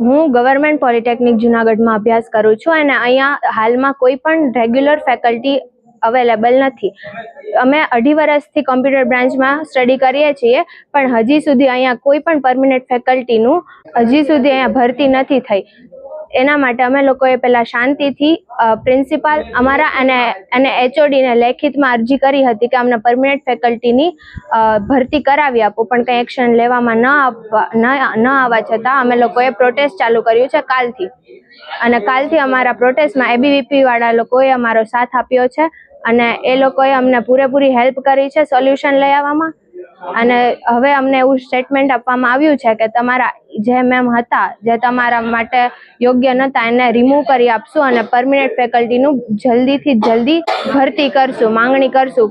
હું government polytechnic જુનાગઢમાં અભ્યાસ કરું છું અને અહીંયા હાલમાં કોઈ પણ રેગ્યુલર ફેકલ્ટી અવેલેબલ નથી. અમે અઢી વર્ષથી કોમ્પ્યુટર બ્રાન્ચમાં સ્ટડી કરીએ છીએ, પણ હજી સુધી અહીંયા કોઈ પણ પરમિનન્ટ ફેકલ્ટીનું હજી સુધી અહીંયા ભરતી નથી થઈ. એના માટે અમે લોકોએ પહેલાં શાંતિથી પ્રિન્સિપાલ અમારા અને અને એચઓડીને લેખિતમાં અરજી કરી હતી કે અમને પરમિનન્ટ ફેકલ્ટીની ભરતી કરાવી આપો, પણ કંઈ એક્શન લેવામાં ન આપવા, ન આવવા છતાં અમે લોકોએ પ્રોટેસ્ટ ચાલુ કર્યું છે કાલથી. અને કાલથી અમારા પ્રોટેસ્ટમાં એબીવીપીવાળા લોકોએ અમારો સાથ આપ્યો છે અને એ લોકોએ અમને પૂરેપૂરી હેલ્પ કરી છે સોલ્યુશન લઈ આવવામાં. અને હવે અમને એવું સ્ટેટમેન્ટ આપવામાં આવ્યું છે કે તમારા જે મેમ હતા, જે તમારા માટે યોગ્ય નહોતા એને રિમૂવ કરી આપશું અને પરમિનન્ટ ફેકલ્ટીનું જલ્દીથી જલ્દી ભરતી કરશું, માંગણી કરશું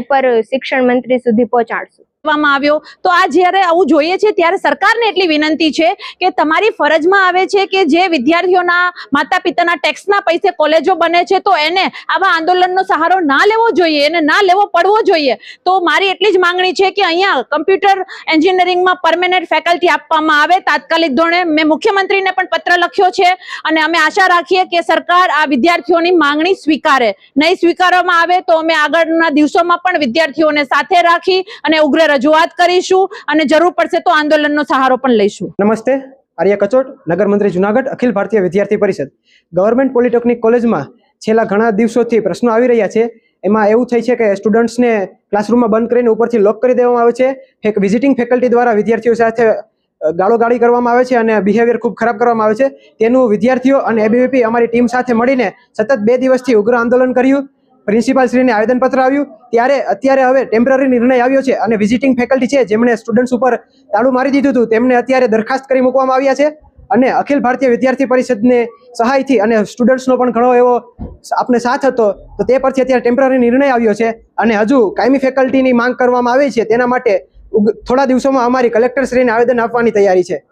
ઉપર શિક્ષણ મંત્રી સુધી પહોંચાડશું. કરવામાં આવ્યો. તો આ જ્યારે આવું જોઈએ છે, ત્યારે સરકારને એટલી વિનંતી છે કે તમારી ફરજમાં આવે છે કે જે વિદ્યાર્થીઓના માતા પિતાના ટેક્સના પૈસે કોલેજો બને છે, તો એને આવા આંદોલનનો સહારો ના લેવો જોઈએ, એને ના લેવો પડવો જોઈએ. તો મારી એટલી જ માંગણી છે કે અહીંયા કમ્પ્યુટર એન્જિનિયરિંગમાં પરમેનન્ટ ફેકલ્ટી આપવામાં આવે. તાત્કાલિક ધોરણે મેં મુખ્યમંત્રીને પણ પત્ર લખ્યો છે અને અમે આશા રાખીએ કે સરકાર આ વિદ્યાર્થીઓની માંગણી સ્વીકારે. નહીં સ્વીકારવામાં આવે તો અમે આગળના દિવસોમાં પણ વિદ્યાર્થીઓને સાથે રાખી અને ઉગ્ર રજૂઆત કરીશું અને જરૂર પડશે તો આંદોલનનો સહારો પણ લઈશું. નમસ્તે. આર્ય કચોટ નગર મંત્રી જુનાગઢ, અખિલ ભારતીય વિદ્યાર્થી પરિષદ. ગવર્મેન્ટ પોલિટેકનિક કોલેજમાં છેલ્લા ઘણા દિવસોથી પ્રશ્નો આવી રહ્યા છે. એમાં એવું થઈ છે કે સ્ટુડન્ટ્સને ક્લાસરૂમમાં બંધ કરીને ઉપરથી લોક કરી દેવામાં આવે છે. એક વિઝિટિંગ ફેકલ્ટી દ્વારા વિદ્યાર્થીઓ સાથે ગાળોગાળી કરવામાં આવે છે અને બિહેવિયર ખૂબ ખરાબ કરવામાં આવે છે. તેનું વિદ્યાર્થીઓ અને એબીવીપી અમારી ટીમ સાથે મળીને સતત બે દિવસથી ઉગ્ર આંદોલન કર્યું. પ્રિન્સિપાલ શ્રીને આવેદનપત્ર આવ્યું. ત્યારે અત્યારે હવે ટેમ્પરરી નિર્ણય આવ્યો છે અને વિઝિટિંગ ફેકલ્ટી છે, જેમણે સ્ટુડન્ટ્સ ઉપર તાળું મારી દીધું હતું, તેમને અત્યારે દરખાસ્ત કરી મૂકવામાં આવ્યા છે. અને અખિલ ભારતીય વિદ્યાર્થી પરિષદને સહાયથી અને સ્ટુડન્ટ્સનો પણ ઘણો એવો આપને સાથ હતો, તો તે પરથી અત્યારે ટેમ્પરરી નિર્ણય આવ્યો છે. અને હજુ કાયમી ફેકલ્ટીની માંગ કરવામાં આવી છે, તેના માટે થોડા દિવસોમાં અમારી કલેક્ટર શ્રીને આવેદન આપવાની તૈયારી છે.